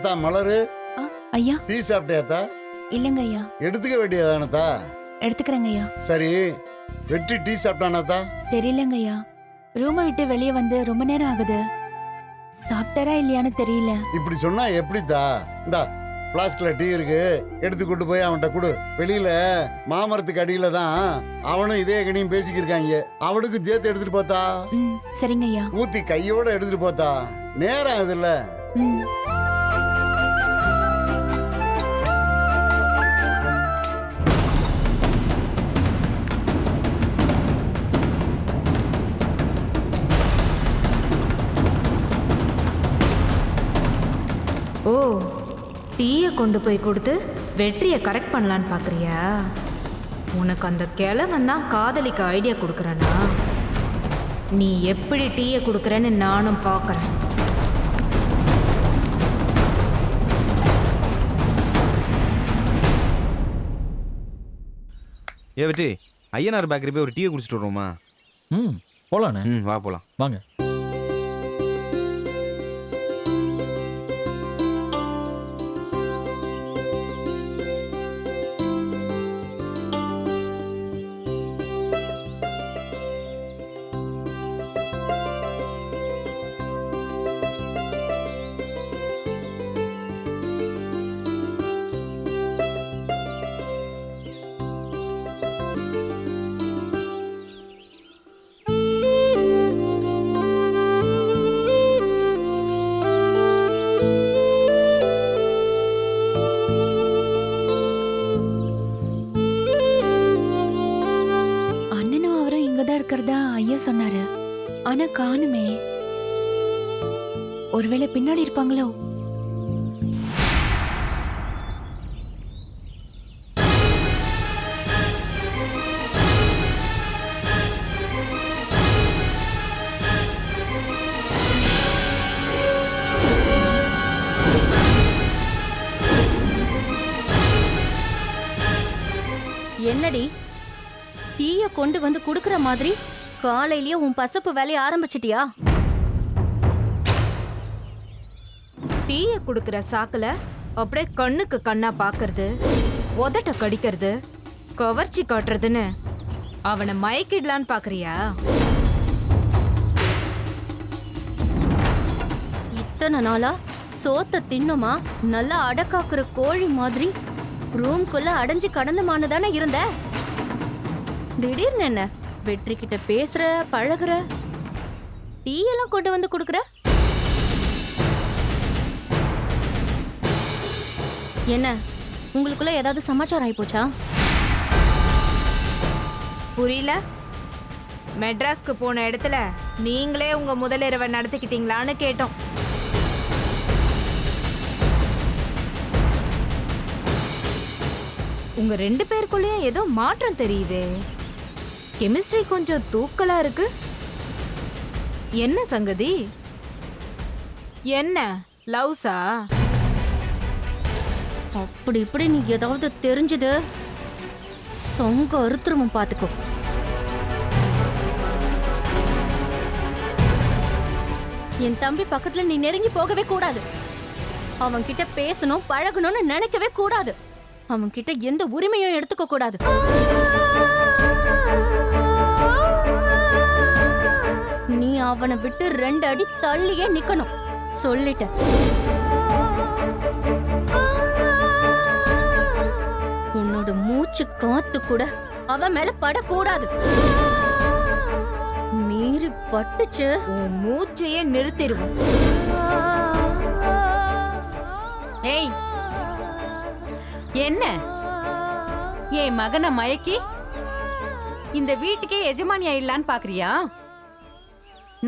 அத்தா மலரு. ஆ, ஐயா. டீ சாப்பிட்டியாத்தா? இல்லைங்க ஐயா. எடுத்துக்க வேண்டியதானத்தா? எடுத்துக்கிறேங்க ஐயா. சரி வெற்றி டீ சாப்பிட்டானாத்தா? தெரியலங்க ஐயா. ரூமை விட்டு வெளியே வந்து ரொம்ப நேரம் ஆகுது. சாப்பிட்டாரா இல்லையான்னு தெரியல. இப்படி சொன்னா எப்படித்தா? இந்தா பிளாஸ்க்ல டீ இருக்கு. எடுத்து கொண்டு போய் அவன்கிட்ட கொடு. வெளியில மாமரத்துக்கு அடியில தான் அவனும் இதே கனியும் பேசிக்கிருக்காங்க. அவனுக்கு சேர்த்து எடுத்துட்டு போத்தா? ம் சரிங்க ஐயா. ஊத்தி கையோட எடுத்துட்டு போத்தா? நேரம் ஆகுதுல்ல. ம். ஓ டீயை கொண்டு போய் கொடுத்து வெற்றியை கரெக்ட் பண்ணலான்னு பார்க்குறியா உனக்கு அந்த கிழவன் தான் காதலிக்க ஐடியா கொடுக்குறானா? நீ எப்படி டீயை கொடுக்குறேன்னு நானும் பார்க்குறேன் ஏ வெற்றி ஐயனார் பேக்கரி போய் ஒரு டீயை குடிச்சிட்டு வருவோமா? ம் போலாண்ணே. ம் வா போலாம். வாங்க. இருக்கிறதா ஐயா சொன்னாரு. ஆனா காணுமே. ஒருவேளை பின்னாடி இருப்பாங்களோ? மாதிரி? காலையிலேயே உன் பசப்பு வேலைய ஆரம்பிச்சிட்டியா? டீயை கொடுக்குற சாக்குல அப்படியே கண்ணுக்கு கண்ணா பார்க்கறது உதட்ட கடிக்கிறது கவர்ச்சி காட்டுறதுன்னு அவனை மயக்கிடலான்னு பார்க்கறியா இத்தனை நாளா சோத்த தின்னுமா நல்லா அடக்காக்குற கோழி மாதிரி ரூம்குள்ள அடைஞ்சு கடந்தமான தானே இருந்த? திடீர்னு என்ன? வெற்றி கிட்ட பேசுற பழகுற. டீ எல்லாம் கொண்டு வந்து கொடுக்குற? என்ன உங்களுக்குள்ள ஏதாவது சமாச்சாரம் ஆயிப்போச்சா புரியல. மெட்ராஸ்க்கு போன இடத்துல நீங்களே உங்க முதலிரவை நடத்திக்கிட்டீங்களான்னு கேட்டோம். உங்க ரெண்டு பேருக்குள்ளேயும் ஏதோ மாற்றம் தெரியுதே. கெமிஸ்ட்ரி கொஞ்சம் தூக்கலா இருக்கு. என்ன சங்கதி? என்ன? லவ்ஸா? அப்படி இப்படி நீ ஏதாவது தெரிஞ்சது? சொங்க அறுத்துருவம் பார்த்துக்கோ என் தம்பி பக்கத்துல நீ நெருங்கி போகவே கூடாது. அவன் கிட்ட பேசணும் பழகணும்னு நினைக்கவே கூடாது. அவன் கிட்ட எந்த உரிமையும் எடுத்துக்க கூடாது நீ அவனை விட்டு ரெண்டு அடி தள்ளியே நிக்கணும். சொல்லிட்டேன். உன்னோட மூச்சு காத்து கூட அவன் மேல படக்கூடாது. மீறி பட்டுச்சு உன் மூச்சையே நிறுத்திடுவோம். ஏய் என்ன? என் மகனை மயக்கி? இந்த வீட்டுக்கே எஜமானி ஆயிடலான்னு பாக்குறியா?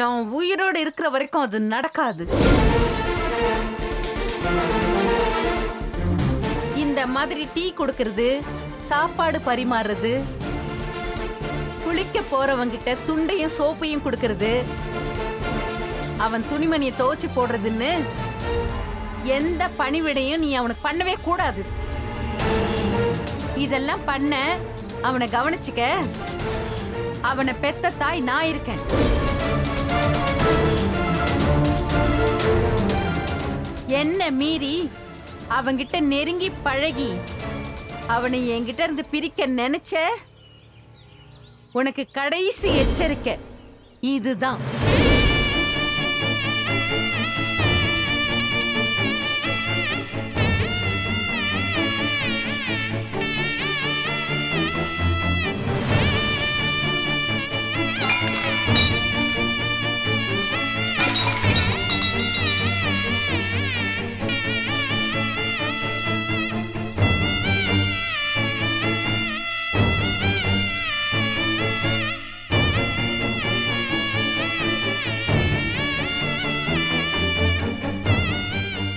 நான் உயிரோடு இருக்கிற வரைக்கும் அது நடக்காது. இந்த மாதிரி டீ கொடுக்கறது சாப்பாடு பரிமாறுறது குளிக்க போறவங்கிட்ட துண்டையும் சோப்பையும் கொடுக்கறது அவன் துணிமணியை துவைச்சு போடுறதுன்னு எந்த பணிவிடையும் நீ அவனுக்கு பண்ணவே கூடாது. இதெல்லாம் பண்ண அவனை கவனிச்சுக்க அவனை பெத்த தாய் நான் இருக்கேன். என்ன மீறி? அவங்கிட்ட நெருங்கி பழகி. அவனை என்கிட்ட இருந்து பிரிக்க நினைச்ச? உனக்கு கடைசி எச்சரிக்கை. இதுதான்.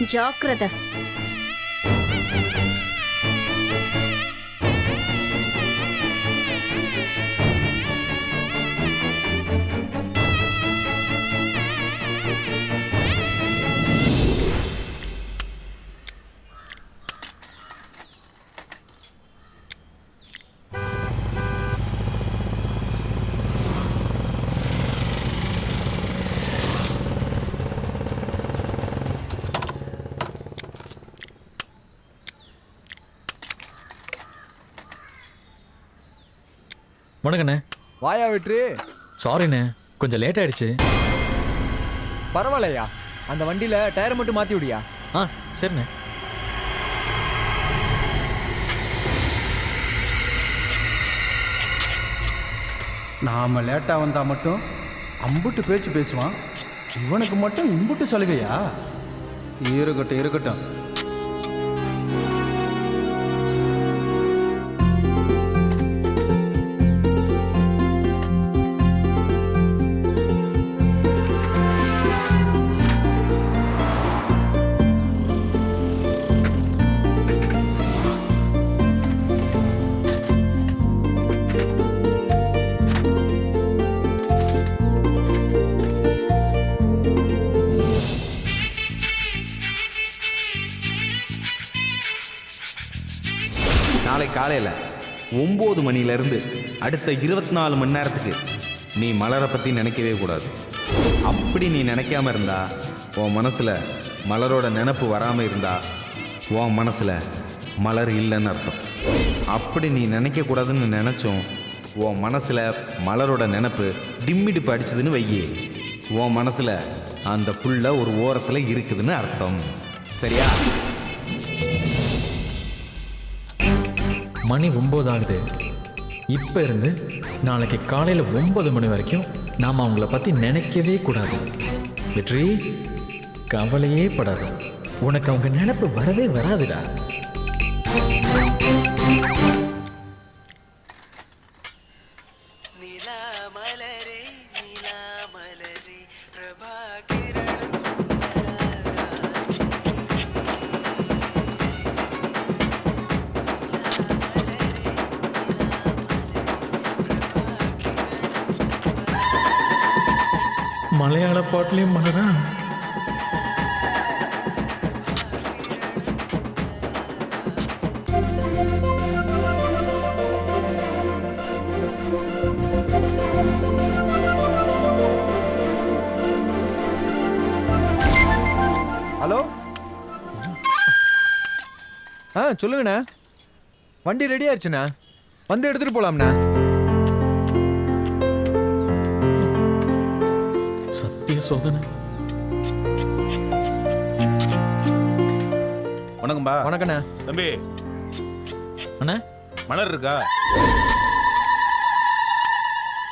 ஜாக்கிரதை. வணக்கண்ணே வாயா வெற்றி. சாரிண்ணே கொஞ்சம் லேட் ஆயிடுச்சு. பரவாயில்லையா? அந்த வண்டியில டயர் மட்டும் மாத்தி விடியா? ஆ சரிண்ணே. நாம லேட்டா வந்தா மட்டும் அம்புட்டு பேச்சு பேசுவான். இவனுக்கு மட்டும் இம்புட்டு சலுகையா? இருக்கட்டும் இருக்கட்டும். ஒம்பது மணிலேருந்து அடுத்த இருபத்தி நாலு மணி நேரத்துக்கு நீ மலரை பற்றி நினைக்கவே கூடாது. அப்படி நீ நினைக்காம இருந்தா உன் மனசில் மலரோட நினப்பு வராமல் இருந்தா உன் மனசில் மலர் இல்லைன்னு அர்த்தம். அப்படி நீ நினைக்கக்கூடாதுன்னு நினச்சோம் உன் மனசில் மலரோட நினப்பு டிம்மிடிப்பு அடிச்சதுன்னு வையே. உன் மனசில் அந்த புள்ள ஒரு ஓரத்தில் இருக்குதுன்னு அர்த்தம். சரியா? மணி ஒம்பது ஆகுது இப்போ இருந்து நாளைக்கு காலையில் ஒன்பது மணி வரைக்கும் நாம் அவங்கள பற்றி நினைக்கவே கூடாது. வெற்றி கவலையே படாது. உனக்கு அவங்க நினைப்பு வரவே வராதுடா. மலையாள பாட்டுலேயும் மலரா ஹலோ? ஆ சொல்லுங்கண்ணா. வண்டி ரெடி ஆயிடுச்சுண்ணா. வந்து எடுத்துட்டு போலாம்ண்ணா. சோதனை. வணக்கம்பா வணக்கண்ணா. தம்பி. அண்ணா. மலர் இருக்கா?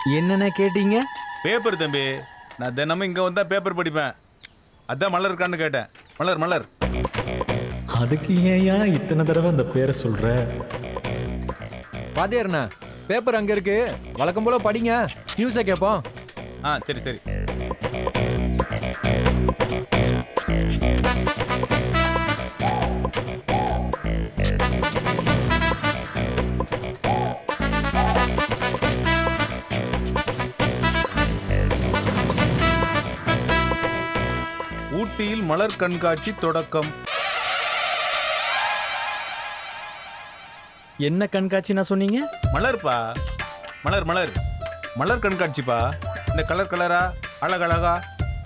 என்னண்ணே கேட்டீங்க? பேப்பர் தம்பி. நான் தினமும் இங்க வந்தா பேப்பர் படிப்பேன். அதான் மலர் இருக்கான்னு கேட்டேன். மலர் மலர். அதுக்கு ஏயா இத்தனை தடவை அந்த பேரை சொல்ற? வாத்தியார்ண்ணா பேப்பர் அங்க இருக்கு. வழக்கம் போல படிங்க. நியூஸை கேட்போம். ஆ சரி சரி. ஊட்டியில் மலர் கண்காட்சி தொடக்கம். என்ன கண்காட்சி நான் சொன்னீங்க? மலர்ப்பா? மலர் மலர். மலர் கண்காட்சிப்பா? இந்த கலர் கலரா? அழகழகா?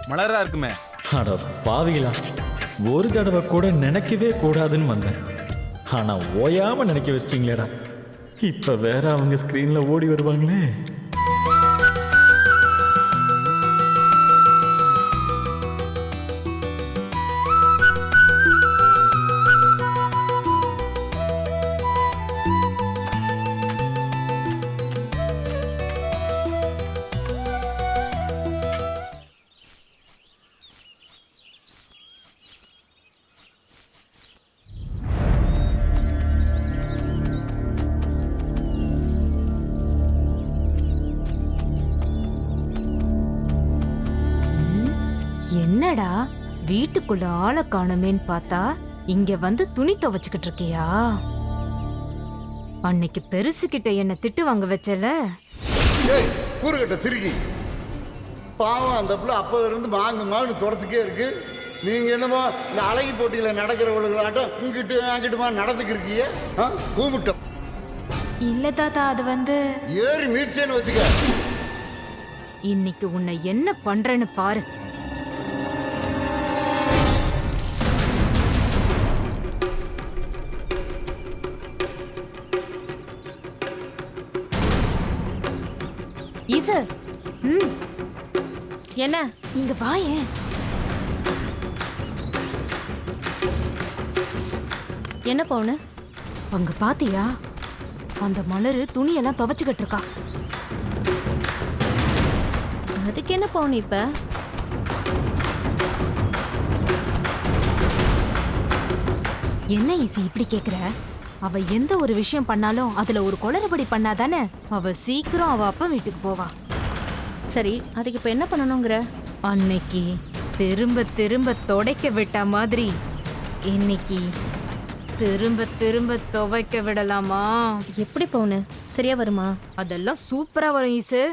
மலரா இருக்குமே. அட பாவிகளா ஒரு தடவை கூட நினைக்கவே கூடாதுன்னு வந்தேன். ஆனால் ஓயாமல் நினைக்க வச்சிட்டீங்களேடா. இப்போ வேற அவங்க ஸ்க்ரீனில் ஓடி வருவாங்களே. என்னடா? வீட்டுக்குள்ள ஆளை காணுமேன்னு பார்த்தா இங்க வந்து துணி துவைச்சுக்கிட்டு இருக்கியா? அன்னைக்கு பெருசுகிட்ட என்ன திட்டு வாங்க வச்சல. ஏய் கூறுகட்ட திருக்கி பாவம் அந்த பிள்ளை அப்போது இருந்து மாங்கு மாங்கு தொடச்சிக்கே இருக்கு. நீங்க என்னமோ இந்த அழகி போட்டியில நடக்கிறவளுகளாட்டம் இங்கிட்டு அங்கிட்டுமா நடந்துக்கு இருக்கீங்க ஆ கூமுட்டம். இல்ல தாத்தா அது வந்து ஏறி மீச்சேன்னு வச்சுக்க. இன்னைக்கு உன்னை என்ன பண்றேன்னு பாரு. இங்க வாயேன் என்ன பவுனு? அங்க பாத்தியா? அந்த மலரு துணியெல்லாம் துவைச்சுக்கிட்டு இருக்கா. அதுக்கு என்ன பவுனு இப்ப? என்ன ஈசி இப்படி கேக்குற? அவ எந்த ஒரு விஷயம் பண்ணாலும் அதுல ஒரு குளறுபடி பண்ணாதானே? அவ சீக்கிரம் அவ அப்பா வீட்டுக்கு போவா. சரி அதுக்கு இப்ப என்ன பண்ணணுங்கிற? அன்னைக்கு திரும்ப திரும்ப தொடைக்க விட்ட மாதிரி. இன்னைக்கு திரும்ப திரும்ப துவைக்க விடலாமா? எப்படி பவுனு? சரியா வருமா? அதெல்லாம் சூப்பரா வரும் ஈசு.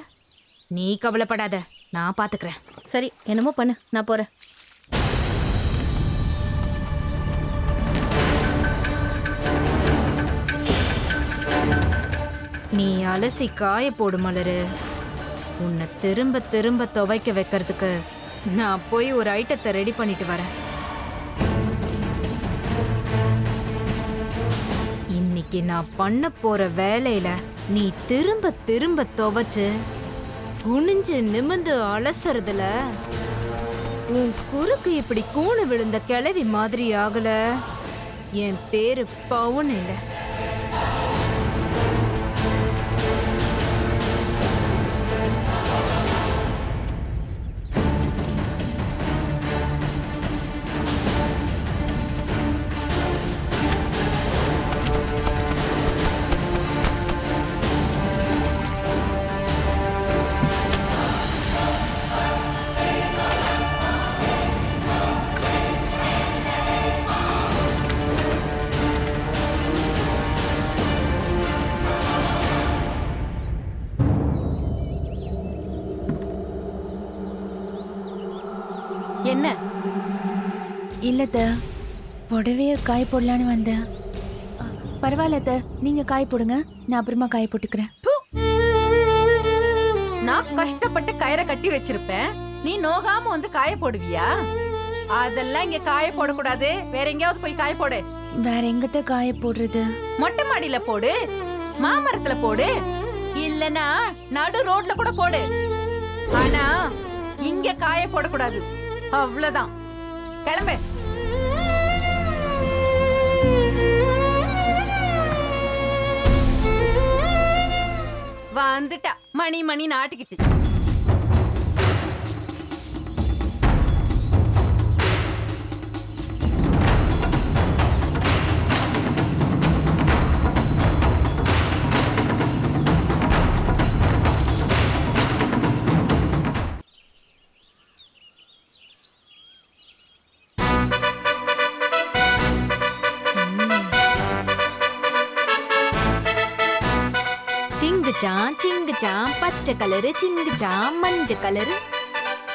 நீ கவலைப்படாத நான் பாத்துக்கிறேன். சரி என்னமோ பண்ணு நான் போறேன். நீ அலசி காய போடு மலரு. உன்னை திரும்ப திரும்ப துவைக்க வைக்கிறதுக்கு நான் போய் ஒரு ஐட்டத்தை ரெடி பண்ணிட்டு வரேன். இன்னைக்கு நான் பண்ண போற வேலையில நீ திரும்ப திரும்ப துவைச்சு குனிஞ்சு நிமிந்து அலசுறதுல உன் குறுக்கு இப்படி கூணு விழுந்த கிளவி மாதிரி ஆகல. என் பேரு பவுன் இல்லை. என்ன? இல்லத்த புடவைய காய போடலான்னு வந்தேன். அ, பரவாயில்ல அத்தை, நீங்க காய போடுங்க. நான் அப்புறமா காய போட்டுக்கிறேன். நான் கஷ்டப்பட்டு கயிறை கட்டி வச்சிருப்பேன். நீ நோகாம வந்து காய போடுவியா? அதெல்லாம் இங்க காய போடக்கூடாது. வேற எங்கேயாவது போய் காய போடு. வேற எங்கத்த காய போடுறது? மொட்டை மாடியில போடு. மாமரத்துல போடு. இல்லனா நடு ரோட்ல கூட போடு. ஆனா இங்க காய போடக்கூடாது. அவ்வளவுதான். கிளம்பு. வந்துட்டா. மணி மணி நாட்டுக்கிட்டு. சிங்குச்சான் சிங்குச்சான் பச்சை கலரு சிங்குச்சான் மஞ்சள் கலரு.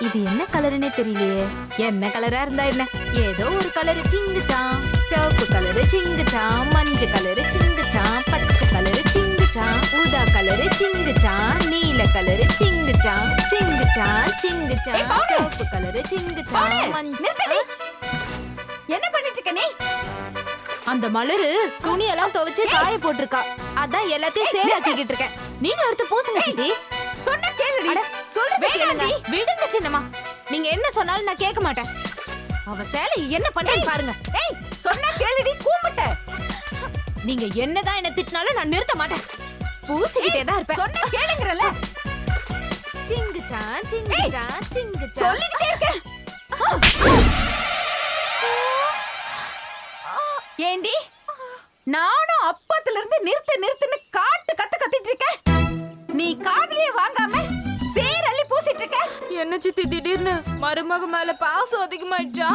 இது என்ன கலருன்னே தெரியலையே. என்ன கலரா இருந்தா என்ன? ஏதோ ஒரு கலரு சிங்குச்சான் சிவப்பு கலரு சிங்குச்சான் மஞ்சள் கலரு சிங்குச்சான் பச்சை கலரு சிங்குச்சான் ஊதா கலரு சிங்குச்சான் நீல கலரு சிங்குச்சான் சிங்குச்சான் சிங்குச்சான்! சிவப்பு கலரு சிங்குச்சான் மஞ்சள். என்ன பண்ணிட்டு இருக்க நீ? அந்த மலரு துணியெல்லாம் துவைச்சு காய போட்டிருக்கா. அதான் எல்லாத்தையும் சேராக்கிக்கிட்டு இருக்கேன் நீங்க எடுத்து பூசுங்க சித்தி. சொன்ன கேளுடி. வேணாண்டி. விடுங்க சின்னம்மா. நீங்க என்ன சொன்னாலும் நான் கேட்க மாட்டேன். அவ சேலை என்ன பண்றேன் பாருங்க. ஏய்! சொன்ன கேளுடி கூப்பிட்ட. நீங்க என்னதான் என்ன திட்டினாலும் நான் நிறுத்த மாட்டேன். பூசிக்கிட்டே தான் இருப்பேன். சொன்ன கேளுங்கறல சிங்குச்சா சிங்குச்சா சிங்குச்சா சொல்லிக்கிட்டே இருக்க. ஏண்டி? நானும் அப்பத்துல இருந்து நிறுத்து நிறுத்துன்னு காட்டு கத்து கத்திட்டு இருக்க நீ காதுலயே வாங்காம சேரள்ளி பூசிட்டு இருக்க. என்ன சித்தி திடீர்னு மருமக மேல பாசம் அதிகமாயிடுச்சா?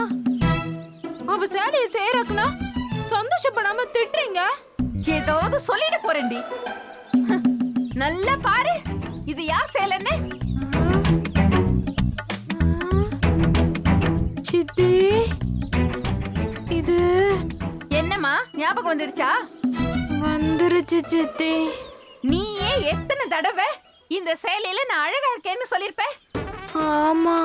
அவ சேலைய சேராக்குனா சந்தோஷப்படாம திட்டுறீங்க? ஏதாவது சொல்லிட போறேன்டி. நல்லா பாரு. இது யார் சேலைன்னு? சித்தி. என்னம்மா? ஞாபகம் வந்துடுச்சா வந்துருச்சு சித்தி. நீயே எத்தனை தடவை இந்த சேலையில நான் அழகா இருக்கேன்னு சொல்லிருப்பேன் ஆமா.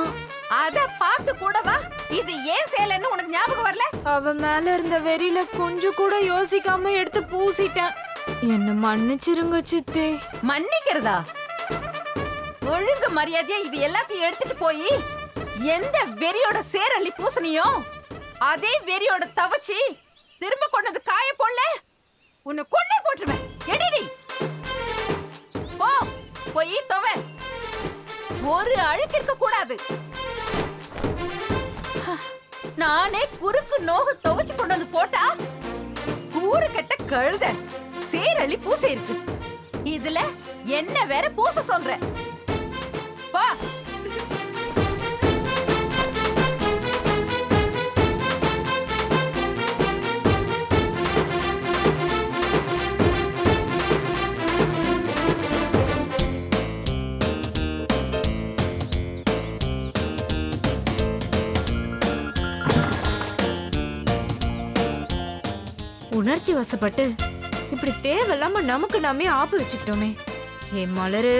அத பார்த்து கூடவா? இது ஏன் சேலைன்னு உனக்கு ஞாபகம் வரல? அவ மேல இருந்த வெறியில கொஞ்சம் கூட யோசிக்காம எடுத்து பூசிட்டேன். என்ன மன்னிச்சிருங்க சித்தி. மன்னிக்கிறதா? ஒழுங்கு மரியாதையா இது எல்லாத்தையும் எடுத்துட்டு போய் எந்த வெறியோட சேரள்ளி பூசணியோ அதே வெறியோட தவச்சி திரும்ப கொண்டது காய போடல. உன்னை கொண்டே போட்டுருவேன். எடிடி. போ போய் துவ. ஒரு அழுக்கு இருக்க கூடாது. நானே குறுக்கு நோக துவைச்சு கொண்டு வந்து போட்டா கூறு கெட்ட கழுத சேரளி பூசை இருக்கு. இதுல என்ன வேற பூச சொல்ற? உணர்ச்சி வசப்பட்டு இப்படி தேவையில்லாம நமக்கு நாமே ஆப்பு வச்சுக்கிட்டோமே. ஏ மலரு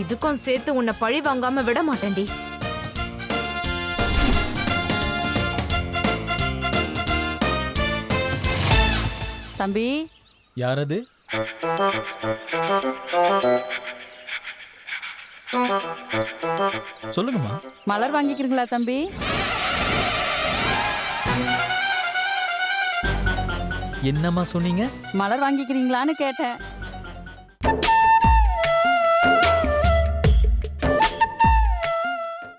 இதுக்கும் சேர்த்து உன்னை பழி வாங்காம விட மாட்டேன்டி. தம்பி? யார் அது சொல்லுங்கம்மா. மலர் வாங்கிக்கிறீங்களா தம்பி? என்னம்மா சொன்னீங்க? மலர் வாங்கிக்கிறீங்களான்னு கேட்டேன்.